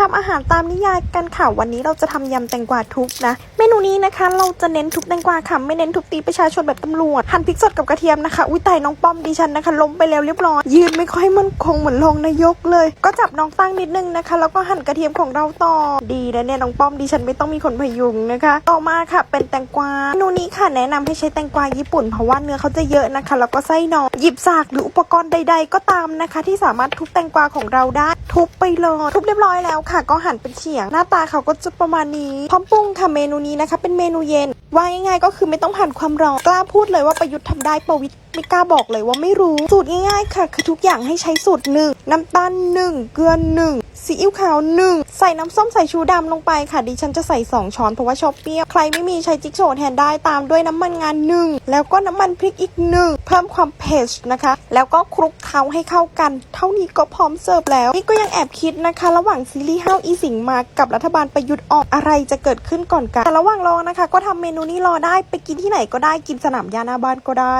ทำอาหารตามนิยายกันค่ะ วันนี้เราจะทำยำแตงกวาทุบนะ เมนูนี้นะคะ เราจะเน้นทุบแตงกวาค่ะ ไม่เน้นทุบตีประชาชนแบบตำรวจ หั่นพริกสดกับกระเทียมนะคะ อุ้ยตายน้องป้อมดิฉันนะคะล้มไปแล้วเรียบร้อย ยืนไม่ค่อยมั่นคงเหมือนรองนายกเลย ก็จับน้องตั้งนิดนึงนะคะ แล้วก็หั่นกระเทียมของเราต่อ ดีนะเนี่ยน้องป้อมดิฉันไม่ต้องมีคนพยุงนะคะ ต่อมาค่ะ เป็นแตงกวา เมนูนี้ค่ะแนะนำให้ใช้แตงกวาญี่ปุ่นเพราะว่าเนื้อเขาจะเยอะนะคะ แล้วก็ไส้น้อหยิบสากหรืออุปกรณ์ใด ๆ ก็ตามนะคะ ที่สามารถทุบแตงกวาของเราได้ทุบไปเลยทุบเรียบร้อยแล้วค่ะ ก็หั่นเป็นเฉียง หน้าตาเขาก็จะประมาณนี้พร้อมปรุงค่ะเมนูนี้นะคะ เป็นเมนูเย็นว่าง่ายๆก็คือไม่ต้องผ่านความร้อนกล้าพูดเลยว่าประยุทธ์ทำได้ประวิทย์ไม่กล้าบอกเลยว่าไม่รู้สูตรง่ายๆค่ะ คือทุกอย่างให้ใช้สูตรหนึ่งน้ำตาลหนึ่งเกลือหนึ่ง ซีอิ๊วขาวหนึ่งใส่น้ำส้มสายชูดำลงไปค่ะ ดิฉันจะใส่ 2 ช้อนเพราะว่าชอบเปรี้ยว ใครไม่มีใช้จิ๊กโซว์แทนได้ตามด้วยน้ำมันงานหนึ่งแล้วก็น้ำมันพริกอีกหนึ่งเพิ่มความเผ็ดนะคะ แล้วก็คลุกเคล้าให้เข้ากัน เท่านี้ก็พร้อมเสิร์ฟแล้ว นี่ก็ยังแอบคิดนะคะ ระหว่างซีรีส์ห้าวอีสิงมากับรัฐบาลประยุทธ์ออกอะไรจะเกิดขึ้นก่อนกันแต่ระหว่างรอนะคะ ก็ทำเมนูนี้รอได้ไปกินที่ไหนก็ได้กินสนามหญ้าหน้าบ้านก็ได้